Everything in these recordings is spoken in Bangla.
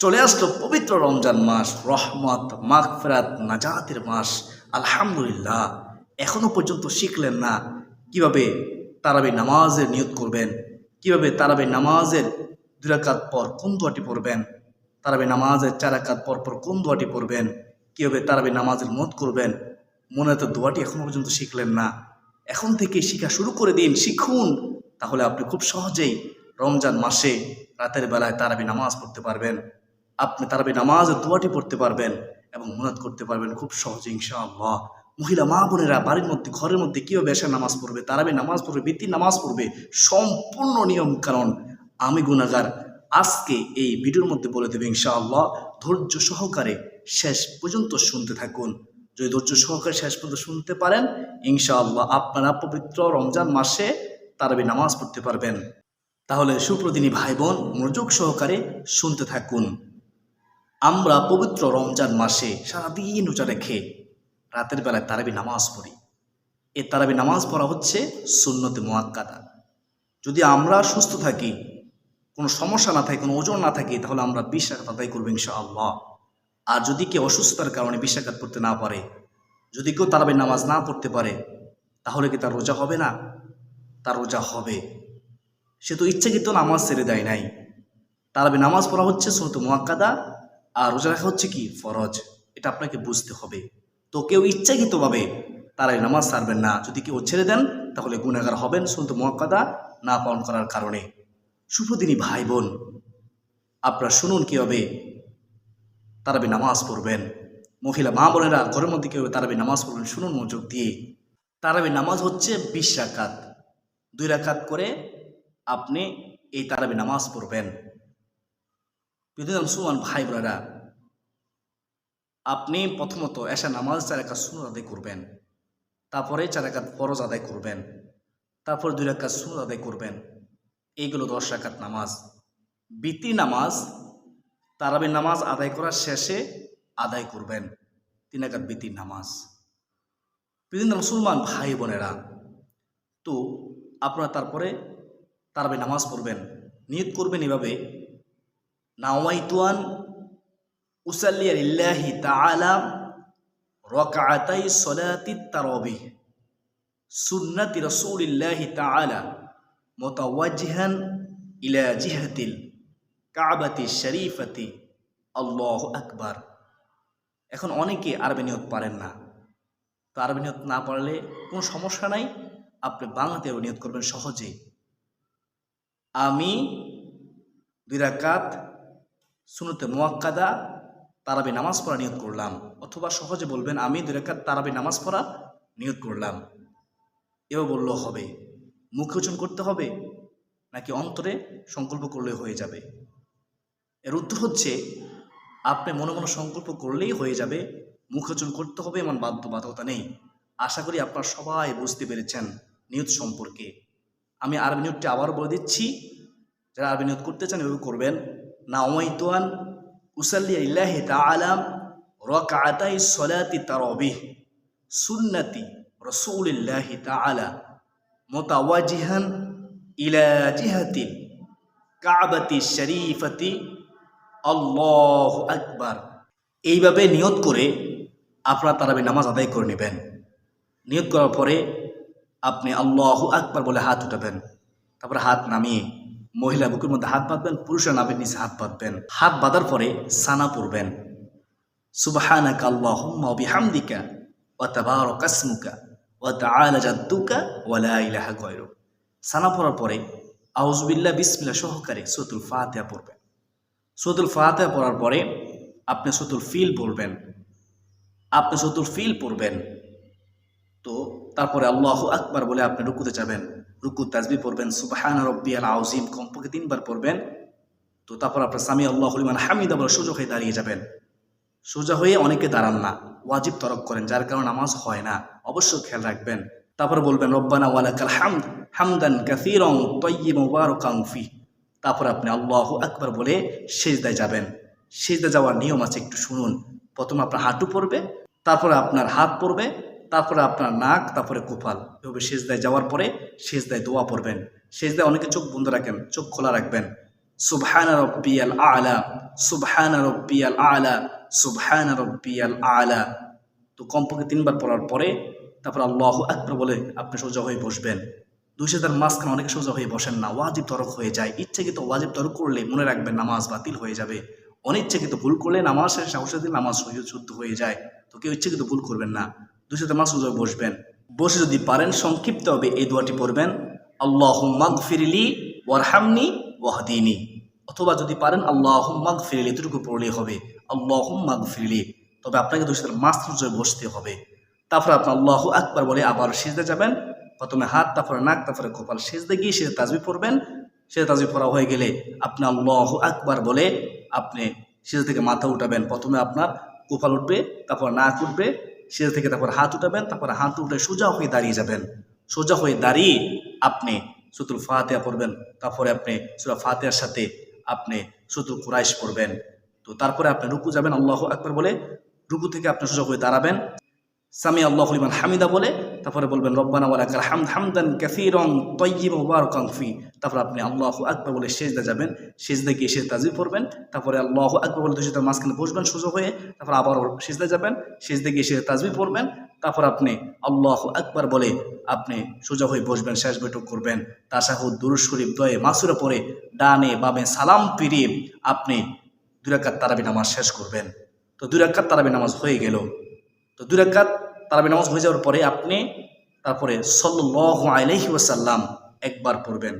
চলে আসলো পবিত্র রমজান মাস, রহমত, মাগফিরাত, নাজাতের মাস, আলহামদুলিল্লাহ। এখনও পর্যন্ত শিখলেন না কীভাবে তারাবি নামাজের নিয়ত করবেন, কীভাবে তারাবি নামাজের দুরাকাত পর কোন দোয়াটি পড়বেন, তারাবি নামাজের চারাকাত পর পর কোন দোয়াটি পড়বেন, কীভাবে তারাবি নামাজের মত করবেন, মনে তো দোয়াটি এখনও পর্যন্ত শিখলেন না। এখন থেকে শিখা শুরু করে দিন, শিখুন। তাহলে আপনি খুব সহজেই রমজান মাসে রাতের বেলায় তারাবি নামাজ পড়তে পারবেন। আপনি তারাবি নামাজের দোয়াটি পড়তে পারবেন এবং মনাত করতে পারবেন খুব সহজে, ইনশাআল্লাহ। মহিলা, মা বোনেরা বাড়ির মধ্যে, ঘরের মধ্যে কীভাবে এসে নামাজ পড়বে তারাবি নামাজ পড়বে বৃত্তি নামাজ পড়বে, সম্পূর্ণ নিয়ম কারণ আমি গুণাগার আজকে এই ভিডিওর মধ্যে বলে দেবে, ইনশাআল্লাহ, ধৈর্য সহকারে শেষ পর্যন্ত শুনতে থাকুন। যদি ধৈর্য সহকারে শেষ পর্যন্ত শুনতে পারেন, ইনশাআল্লাহ আপনারা পবিত্র রমজান মাসে তারাবি নামাজ পড়তে পারবেন। তাহলে সুপ্রদিনী ভাই বোন, মনোযোগ সহকারে শুনতে থাকুন। আমরা পবিত্র রমজান মাসে সারাদিন রোজা রেখে রাতের বেলায় তারাবি নামাজ পড়ি। এ তারাবি নামাজ পড়া হচ্ছে সুন্নতে মোয়াক্কাদা। যদি আমরা সুস্থ থাকি, কোনো সমস্যা না থাকে, কোনো ওজন না থাকে, তাহলে আমরা বিশ রাকাত আদায় করব ইনশাআল্লাহ। আর যদি কেউ অসুস্থতার কারণে বিশ পড়তে না পারে, যদি কেউ তারাবি নামাজ না পড়তে পারে, তাহলে কি তার রোজা হবে না? তার রোজা হবে। সে তো ইচ্ছাকৃত নামাজ ছেড়ে দেয় নাই। তারাবি নামাজ পড়া হচ্ছে সুনত মোয়াক্কাদা আর রোজা রাখা হচ্ছে কি? ফরজ। এটা আপনাকে বুঝতে হবে। তো কেউ ইচ্ছাকৃতভাবে তারাই নামাজ ছাড়বেন না। যদি কেউ ছেড়ে দেন, তাহলে গুণাগার হবেন সুনত মোয়াক্কাদা না পালন করার কারণে। সুপ্রদিনী ভাই বোন আপনারা শুনুন কীভাবে তারাবি নামাজ পড়বেন। মহিলা মা বোনেরা ঘরের মধ্যে কীভাবে তারাবি নামাজ পড়বেন শুনুন মনোযোগ দিয়ে। তারাবি নামাজ হচ্ছে বিশ রাকাত। দুই রাকাত করে আপনি এই তারাবি নামাজ পড়বেন। পৃথিবী সুমান ভাই বোনেরা, আপনি প্রথমত এসা নামাজ চার একাত সুনত আদায় করবেন, তারপরে চার একাত ফরজ আদায় করবেন, তারপর দুই রাকাত সুনত আদায় করবেন, এইগুলো দশ রাকাত নামাজ। বিতি নামাজ তারাবির নামাজ আদায় করার শেষে আদায় করবেন, তিন একাত বিতি নামাজ। বিভিন্ন মুসলমান ভাই বোনেরা, তো আপনারা তারপরে তারাবি নামাজ পড়বেন, নিয়ত করবেন এভাবে নাওয়াইতুয়ান উসাল্লিয়া লিল্লাহি তাআলা রাকাতাই সলাতি তারাবি সুন্নতি রাসূলিল্লাহি তাআলা মুতাওয়াজ্জিহান ইলা জিহাতিল কাবাতি শরীফতি আল্লাহু আকবার এখন অনেকে আরবি নিয়ত পারেন না। তো আরবি নিয়ত না পারলে কোনো সমস্যা নাই। আপনি বাংলাতেও নিয়ত করবেন সহজেই। আমি দুই রাকাত সুনতে মোয়াক্কাদা, তারাবি নামাজ পড়া নিয়ত করলাম। অথবা সহজে বলবেন, আমি দুই রাকাত তারাবি নামাজ পড়া নিয়ত করলাম। এও বললেও হবে। মুখে উচ্চারণ করতে হবে, নাকি অন্তরে সংকল্প করলে হয়ে যাবে? এর উত্তর হচ্ছে, আপনি মনে মনে সংকল্প করলেই হয়ে যাবে। মুখোচন করতে হবে এমন বাধ্যবাধকতা নেই। আশা করি আপনারা সবাই বুঝতে পেরেছেন নিয়ত সম্পর্কে। আমি আরবি নিয়তটি আবারও বলে দিচ্ছি, যারা আরবি নিয়ত করতে চান এভাবে করবেন। না ওমাইতোয়ান উসাল্লিয়া ইল্লাহি তাআলা রাকাতাই সলাতি তারাবিহ সুন্নতি রাসূলিল্লাহি তাআলা মুতাওয়াজিহান ইলা জিহাতিল কাবাতি শরীফতি আল্লাহ আকবার এইভাবে নিয়ত করে আপনারা তারাবি নামাজ আদায় করে নেবেন। নিয়ত করার পরে আপনি আল্লাহ আকবার বলে হাত উঠাবেন। তারপরে হাত নামিয়ে মহিলা বুকের মধ্যে হাত বাঁধবেন, পুরুষের নামের নিচে হাত বাঁধবেন। হাত বাঁধার পরে সানা পড়বেন সুবাহানাকা আল্লাহুম্মা বিহামদিকা ওয়া তাবারাকা ইসমুকা ওয়া তাআলা জাদ্দুকা ওয়া লা ইলাহা গায়রুক। সানা পড়ার পরে আউজবিল্লা বিসমিল্লা সহকারে সতুল ফাতেহা পড়বেন। সতুল ফাতেহা পড়ার পরে আপনি সতুল ফিল পড়বেন। আপনি সতুল ফিল পড়বেন। তো তারপরে আল্লাহ আকবার বলে আপনি রুকুতে যাবেন। রুকু, তাজবি পড়বেন, সুবাহান রব্বি আল আউজিম কমপক্ষে তিনবার পড়বেন। তো তারপর আপনার স্বামী আল্লাহ হলিমান হামিদ আবার সোজা হয়ে দাঁড়িয়ে যাবেন। সোজা হয়ে অনেকে দাঁড়ান না, ওয়াজিব তরক করেন, যার কারণে নামাজ হয় না। অবশ্যই খেয়াল রাখবেন। তারপর বলবেন, রব্বানা ওয়ালাকাল হামদ, হামদান কাসীরান তাইয়্যিব মুবারাকান ফি। তারপর আপনি আল্লাহ আকবার বলে সেজদায় যাবেন। সেজদা যাওয়ার নিয়ম আছে, একটু শুনুন। প্রথমে আপনার হাঁটু পড়বে, তারপরে আপনার হাত পড়বে তারপরে আপনার নাক, তারপরে কোপাল। এভাবে সেজদায় যাওয়ার পরে সেজদায় দোয়া পড়বেন। সেজদায় অনেকে চোখ বন্ধ রাখেন, চোখ খোলা রাখবেন। সুবহানা রব্বিয়াল আলা, সুবহানা রব্বিয়াল আলা, সুবহানা রব্বিয়াল আলা। তো কমপক্ষে তিনবার পড়ার পরে তারপর আল্লাহ আকবর বলে আপনি সোজা হয়ে বসবেন। দুই সাথের মাঝখানে অনেকে সোজা হয়ে বসেন না, ওয়াজিব তরক হয়ে যায়। ইচ্ছাকৃত ওয়াজিব তরক করলে মনে রাখবেন নামাজ বাতিল হয়ে যাবে। অনিচ্ছাকৃত ভুল করলে নামাজ শেষ সাহসের দিন নামাজ শুদ্ধ হয়ে যায়। তো কেউ ইচ্ছাকৃত ভুল করবেন না। মাছ সোজা বসবেন। বসে যদি পারেন, সংক্ষিপ্ত হবে এই দোয়াটি পড়বেন আল্লাহ ফিরলি ওয়ারহামনি ওয়াহদিনী। অথবা যদি পারেন আল্লাহ মাগ ফিরলি এতটুকু পড়লেই হবে আল্লাহ মাগ ফিরলি তবে আপনাকে মাছ সোজা বসতে হবে। তারপরে আপনি আল্লাহ আকবার বলে আবার সিজদে যাবেন। প্রথমে হাত, তারপরে নাক, তারপরে কপাল সিজদে গিয়ে সে তাজবি পড়বেন। সে তাজবি পড়া হয়ে গেলে আপনি আল্লাহ আকবার বলে আপনি সিজা থেকে মাথা উঠাবেন। প্রথমে আপনার কপাল উঠবে, তারপর নাক উঠবে সিজা থেকে তারপর হাত উঠাবেন, তারপর হাত উঠে সোজা হয়ে দাঁড়িয়ে যাবেন। সোজা হয়ে দাঁড়িয়ে আপনি সুতুল ফাতেহা পড়বেন, তারপরে আপনি সুরা ফাতেহার সাথে আপনি সুতুল কুরাইশ পড়বেন। তো তারপরে আপনি রুকু যাবেন, আল্লাহ একবার বলে, রুকু থেকে আপনি সোজা হয়ে দাঁড়াবেন। সামি আল্লাহ লিমান হামিদা বলে, তারপরে বলবেন, রব্বানা ওয়ালাকাল হামদ হামদান কাসীরান তাইয়্যিবান মুবারাকান ফি। তারপর আপনি আল্লাহ আকবর বলে সেজদা যাবেন, সেজদা গিয়ে সে তাজিব পড়বেন, তারপরে আল্লাহ আকবর বলে দুশো মাঝখানে বসবেন সোজা হয়ে, তারপর আবার সেজদা যাবেন, সেজদা গিয়ে সে তাজবি পড়বেন, তারপর আপনি আল্লাহু আকবার বলে আপনি সোজা হয়ে বসবেন, শেষ বৈঠক করবেন। তাসাহুদ দুরুদ শরীফ, দয়ে, মাসুরা পরে ডানে বামে সালাম ফিরিয়ে আপনি দুরাকাত তারাবি নামাজ শেষ করবেন। তো দুরাকাত তারাবি নামাজ হয়ে গেল। তো দুই রাকাত তারাবি নামাজ হয়ে যাওয়ার পরে আপনি তারপরে সল্লাহ আলাইহি ওয়াসাল্লাম একবার পড়বেন।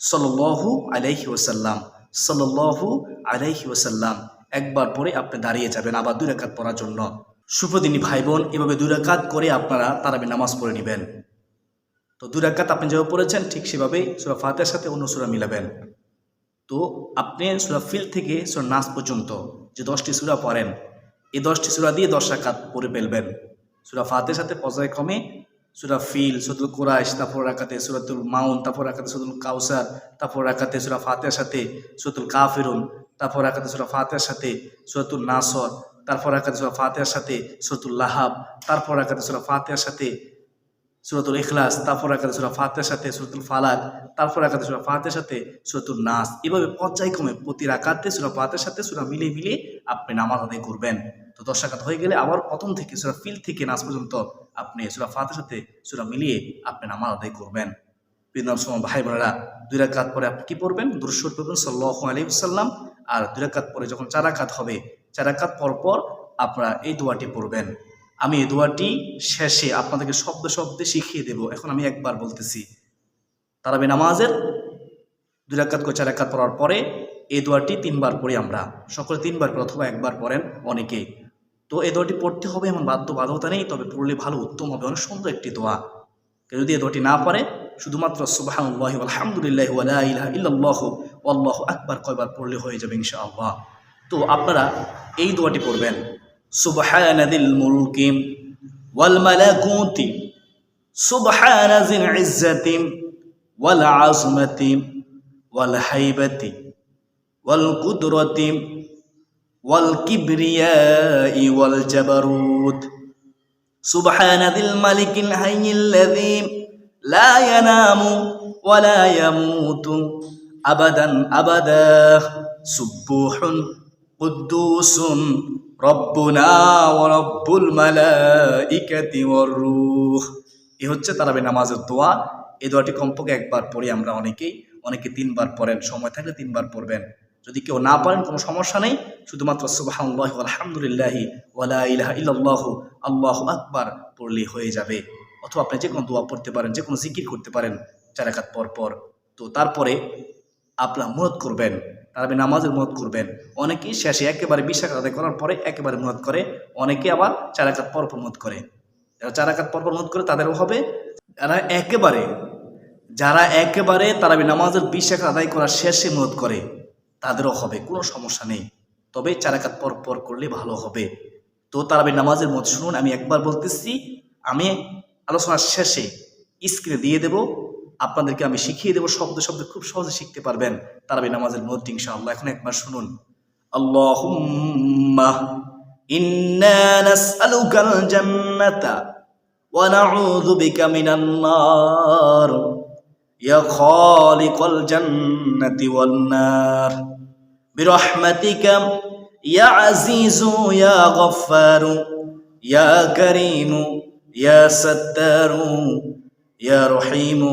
সল্লাহু আলাইহি ওয়াসাল্লাম সল্লাহু আলাইহি ওয়াসাল্লাম একবার পরে আপনি দাঁড়িয়ে যাবেন আবার দুই রাকাত পড়ার জন্য। সুপ্রদিনী ভাই বোন এভাবে দুই রাকাত করে আপনারা তারাবি নামাজ পড়ে নেবেন। তো দুই রাকাত আপনি যেভাবে পড়েছেন ঠিক সেভাবেই সুরা ফাতের সাথে অন্য সুরা মিলাবেন। তো আপনি সুরা ফিল থেকে সুরা নাস পর্যন্ত যে দশটি সুরা পড়েন এই দশটি সুরা দিয়ে দশ রাকাত পড়ে ফেলবেন। সুরা ফাতের সাথে পর্যায়ক্রমে সুরা ফিল সুদুল কোরাইশ, তারপর রাখাতে সুরাতুল মাউন, তারপর রাখাতে সুদুল কাউসার, তারপর রাখাতে সুরা ফাতের সাথে সুতুল কাফিরুন, তারপর রাখাতে সুরা ফাতের সাথে সুরাতুল নাসর, তারপর রাখাতে সুরা ফাতের সাথে সুরাতুল লাহাব, তারপর রাখাতে সুরা ফাতের সাথে সুরতুল ইখলাস, তারপর একাতে সুরা ফাতের সাথে সুরতুল ফালাক, তারপর একাতে সুরা ফাতের সাথে সুরতুল নাস। এভাবে পর্যায়ক্রমে প্রতি রাকাতে সুরা ফাতের সাথে সুরা মিলিয়ে মিলিয়ে আপনি নামাজ আদায় করবেন। তো দশ রাকাত হয়ে গেলে আবার প্রথম থেকে সুরা ফিল থেকে নাস পর্যন্ত আপনি সুরা ফাতের সাথে সুরা মিলিয়ে আপনি নামাজ আদায় করবেন। বিনাম সময় ভাই বোনেরা, দুই রাকাত পরে আপনি কি পড়বেন? দুরুশ্বর পড়বেন সাল্লাহ আলী সাল্লাম আর দুই রাকাত পরে যখন চার রাকাত হবে, চার রাকাত পর পর আপনারা এই দোয়াটি পড়বেন। আমি এই দোয়াটি শেষে আপনাদেরকে শব্দ শব্দে শিখিয়ে দেব। এখন আমি একবার বলতেছি, তারাবি নামাজের দুই রাকাত করে চার রাকাত পড়ার পরে এই দোয়াটি তিনবার পড়ি আমরা। সকলে তিনবার পড়ে অথবা একবার পড়েন অনেকেই তো এই দোয়াটি পড়তে হবে এমন বাধ্য বাধ্যতা নেই, তবে পড়লে ভালো, উত্তম হবে। অনেক সুন্দর একটি দোয়া। যদি এই দোয়াটি না পারে শুধুমাত্র সুবাহানুল্লাহ আলহামদুলিল্লাহ ইলাহা আল্লাহ আকবার কয়বার পড়লে হয়ে যাবে ইনশাআল্লাহ। তো আপনারা এই দোয়াটি পড়বেন। سبحان ذي الملك والملكوت سبحان ذي العزة والعظمة والهيبة والقدرة والكبرياء والجبروت. سبحان ذي الملك الحي الذي لا ينام ولا يموت أبدا أبدا سبوح قدوس রব্বুনা ও রব্বুল মালাইকাতি ওয়ার রূহ। এ হচ্ছে তারাবি নামাজের দোয়া। এই দোয়াটি কমপক্ষে একবার পড়ি আমরা অনেকেই। অনেকে তিনবার পড়েন, সময় থাকলে তিনবার পড়বেন। যদি কেউ না পারেন, কোনো সমস্যা নেই। শুধুমাত্র সুবাহান্লাহ আলহামদুলিল্লাহি ওয়ালা ইলাহা ইল্লাল্লাহু, আল্লাহু আকবার পড়লেই হয়ে যাবে। অথবা আপনি যে কোনো দোয়া পড়তে পারেন যে কোনো জিকির করতে পারেন চারাকাত পর পর। তো তারপরে আপনার মুরত করবেন তারাবি নামাজের মত করবেন। অনেকেই শেষে একেবারে বিশাখ আদায় করার পরে একেবারে মত করে, অনেকে আবার চারাকাত পরপর মত করে। যারা চারাকাত পরপর মত করে, তাদেরও হবে। যারা একেবারে যারা একেবারে তারাবি নামাজের বিশাখ আদায় করার শেষে মত করে, তাদেরও হবে, কোনো সমস্যা নেই। তবে চারাকাত পর পর করলে ভালো হবে। তো তারাবি নামাজের মত শুনুন, আমি একবার বলতেছি, আমি আলোচনার শেষে স্ক্রিনে দিয়ে দেবো। আপনাদেরকে আমি শিখিয়ে দেবো শব্দ শব্দ খুব সহজে শিখতে পারবেন। তারাবি নামাজের মধ্যে ইনশাআল্লাহ এখন একবার শুনুন। আল্লাহুম্মা ইয়া ওয়ান ইয়া ইয়া ইয়া ইয়া ইয়া রহিমু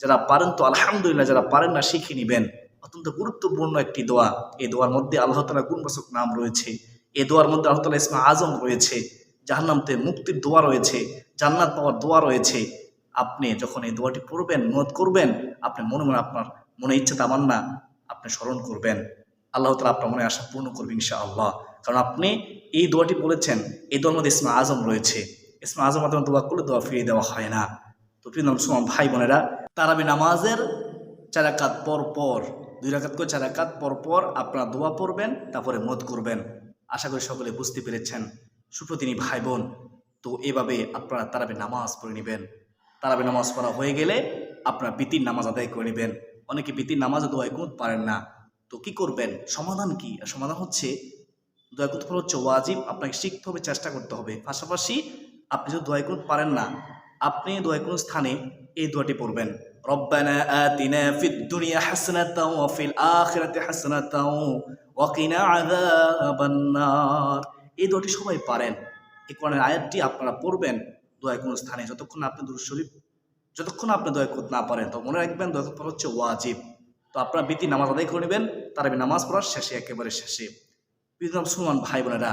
যারা পারেন তো আলহামদুলিল্লাহ যারা পারেন না শিখে নেবেন। অত্যন্ত গুরুত্বপূর্ণ একটি দোয়া। এই দোয়ার মধ্যে আল্লাহ তালা গুণবাচক নাম রয়েছে। এই দোয়ার মধ্যে আল্লাহ তালা ইসমা আজম রয়েছে। জাহান্নামতে মুক্তির দোয়া রয়েছে। জান্নাত পাওয়ার দোয়া রয়েছে। আপনি যখন এই দোয়াটি পড়বেন মত করবেন, আপনি মনে মনে আপনার মনে ইচ্ছা তামান্না আপনি স্মরণ করবেন। আল্লাহ তালা আপনার মনে আশা পূর্ণ করবেন ইনশা আল্লাহ কারণ আপনি এই দোয়াটি বলেছেন, এই দোয়ার মধ্যে ইসমা আজম রয়েছে। ইসমা আজম মাধ্যমে দোয়া করলে দোয়া ফিরিয়ে দেওয়া হয় না। তো মুসলমান ভাই বোনেরা, তারাবি নামাজের চারাকাত পর পর, দুই রাকাত করে চারাকাত পর পর আপনারা দোয়া পড়বেন, তারপরে মত করবেন। আশা করি সকলে বুঝতে পেরেছেন। সুপ্রতিনি ভাই বোন, তো এভাবে আপনারা তারাবি নামাজ পড়ে নেবেন। তারাবি নামাজ পড়া হয়ে গেলে আপনারা বিতির নামাজ আদায় করে নেবেন। অনেকে বিতির নামাজ দোয়াই কুত পারেন না। তো কি করবেন? সমাধান কি? সমাধান হচ্ছে, দোয়া কুত হচ্ছে ওয়াজিব, আপনাকে শিখতে হবে, চেষ্টা করতে হবে। পাশাপাশি আপনি যদি দোয়া কুত পারেন না আপনি দোয়া কোনো স্থানে এই দোয়াটি পড়বেন। রব্বানা আতিনা ফিদ দুনিয়া হাসনাতাও ওয়া ফিল আখিরাতি হাসনাতাও ওয়া কিনা আযাবান নার এই দোয়াটি সবাই পারেন। এই কোরআনের আয়াতটি আপনারা পড়বেন দোয়া কোনো স্থানে। যতক্ষণ আপনি দুরুদ শরীফ যতক্ষণ আপনি দোয়া করতে না পারেন তো মনে রাখবেন দোয়া করা হচ্ছে ওয়াজিব। তো আপনারা বিতি নামাজ আদায় করে নেবেন, তারাবি নামাজ পড়ার শেষে একেবারে শেষে। বিদ্যাম সুমান ভাই বোনেরা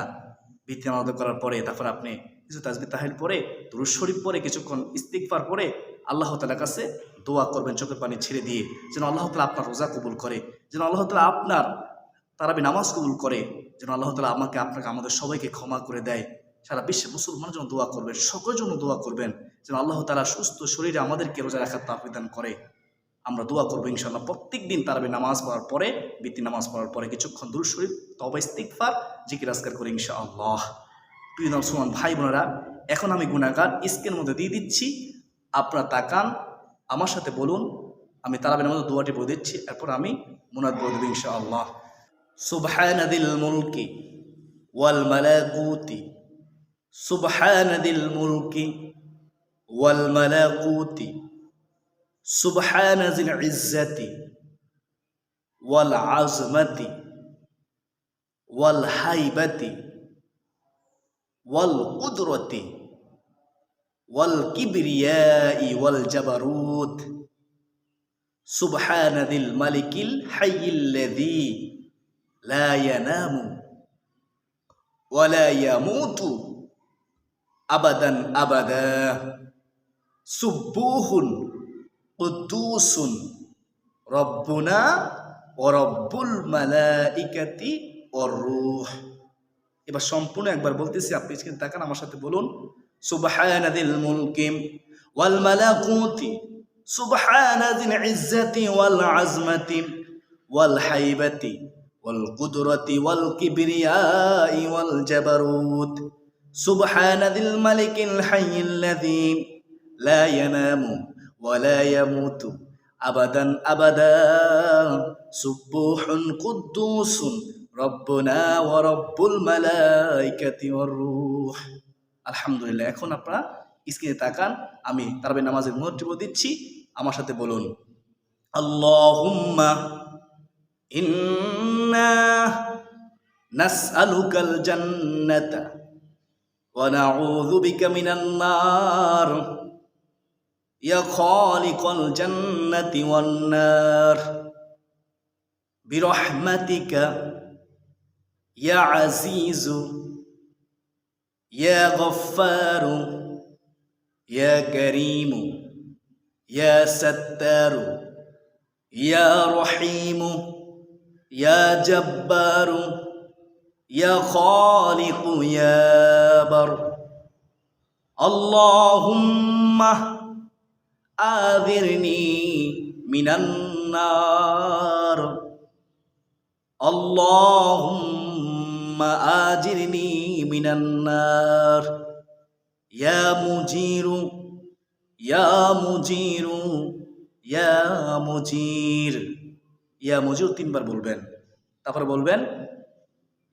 বিতি নামাজ করার পরে তারপর আপনি কিছু তাজবি তাহিল পরে দুরুদ শরীফ পরে কিছুক্ষণ ইস্তিকফার পরে আল্লাহ তালার কাছে দোয়া করবেন, চোখের পানি ছেড়ে দিয়ে, যেন আল্লাহ তালা আপনার রোজা কবুল করে, যেন আল্লাহ তালা আপনার তারাবি নামাজ কবুল করে, যেন আল্লাহ তালা আমাকে, আপনাকে, আমাদের সবাইকে ক্ষমা করে দেয়। সারা বিশ্বে মুসলমানের জন্য দোয়া করবেন, সকলের জন্য দোয়া করবেন, যেন আল্লাহ তালা সুস্থ শরীরে আমাদেরকে রোজা রাখার তাপিদান করে। আমরা দোয়া করব ইনশাল্লাহ প্রত্যেক দিন তারাবি নামাজ পড়ার পরে বৃত্তি নামাজ পড়ার পরে, কিছুক্ষণ দূর শরীফ তবে ইস্তিকফার জিকির, আজকার করি ইনশা আল্লাহ প্রিয় সুমান ভাই বোনেরা, এখন আমি গুণাগার, স্ক্রিনের মধ্যে দিয়ে দিচ্ছি। আপনারা তাকান, আমার সাথে বলুন, আমি তারাবির মধ্যে দোয়াটি বলে দিচ্ছি, এরপর আমি মুনাদ বলে দেবো ইনশা আল্লাহ সুবহানাদিল মুলকি ওয়াল মালাকুতি, সুবহানাদিল মুলকি ওয়াল মালাকুতি, সুবহানাজিল ইজ্জাতি ওয়াল আজমাতি ওয়াল হাইবাতি والقدرة والكبرياء والجبروت. سبحان ذي الملك الحي الذي لا ينام ولا يموت أبدا أبدا. سبوح قدوس ربنا ورب الملائكة والروح. এবার সম্পূর্ণ একবার বলতেছি, আপনি স্ক্রিন তাকান, আমার সাথে বলুন, সুবহানাদিল মুলকি ওয়াল মালাকুতি, সুবহানাদিল ইজ্জাতি ওয়াল আজমাতি, ওয়াল হাইবাতি, ওয়াল কুদরতি, ওয়াল কিবরিয়াই ওয়াল জাবারুত, সুবহানাদিল মালিকিল হাইয়্যিল্লাযী লা ইয়ানামু ওয়া লা ইয়ামুতু আবাদান আবাদা, সুবহুন কুদ্দুসুন রব্বনা ও রব্বুল মালাইকাতি রুহ। আলহামদুলিল্লাহ, এখন আপনারা স্ক্রিনে তাকান, আমি তারবে নামাজের মুহূর্ত দিচ্ছি, আমার সাথে বলুন, আল্লাহুম্মা ইন্না নাসআলুকাল জান্নাতা ওয়া নাউযু বিকা মিনান নার। ইয়া খালিকাল জান্নাতি ওয়ান নার। বিরহমাতিকা يا عزيز يا غفار يا كريم يا ستار يا رحيم يا جبار يا خالق يا بر. اللهم آذرني من النار. اللهم মিনান্নার ইয়া মুজিরু ইয়া তিনবার বলবেন। তারপর বলবেন,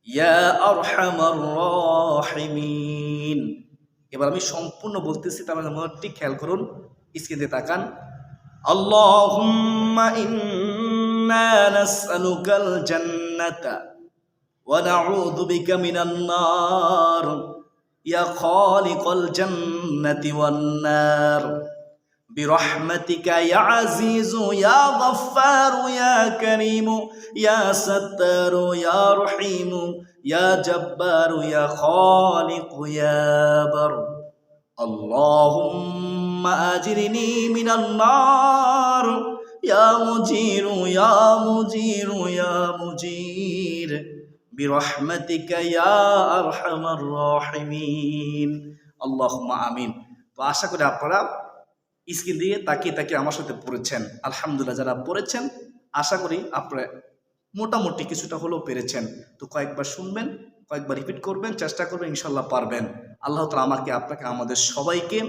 ইয়া এবার আমি সম্পূর্ণ বলতেছি, তার মানে মনটি খেয়াল করুন, স্ক্রিনে তাকান। আল্লাহ ইন্না নাসআলুকাল জান্নাতা। ونعوذ بك من النار. يا خالق الجنة والنار. برحمتك يا عزيز يا غفار يا كريم يا ستار يا رحيم يا جبار يا خالق يا بر. اللهم أجرني من النار. يا مجير يا مجير يا مجير. برحمتك يا ارحم الراحمين اللهم امين তো আশা করি আপনারা স্ক্রিন দিয়ে তাকিয়ে তাকিয়ে আমার সাথে পড়েছেন আলহামদুলিল্লাহ যারা পড়েছেন আশা করি আপনারা মোটামুটি কিছুটা হলেও পেরেছেন তো কয়েকবার শুনবেন কয়েকবার রিপিট করবেন চেষ্টা করবেন ইনশাল্লাহ পারবেন আল্লাহ তালা আমাকে আপনাকে আমাদের সবাইকে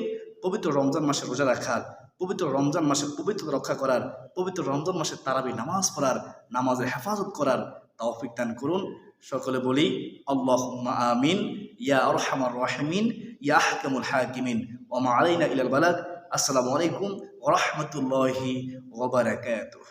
পবিত্র রমজান মাসে রোজা রাখার পবিত্র রমজান মাসে পবিত্র রক্ষা করার পবিত্র রমজান মাসে তারাবি নামাজ পড়ার নামাজের হেফাজত করার তৌফিক দান করুন সকলে বলি আল্লাহ আমিন ইয়া আরহামার রাহমিন ইয়া হাকামুল হাকিমিন ওমা আলাইনা ইলাল বালাগ আসসালামু আলাইকুম ওরহমতুল্লাহি ওবরাকাতুহ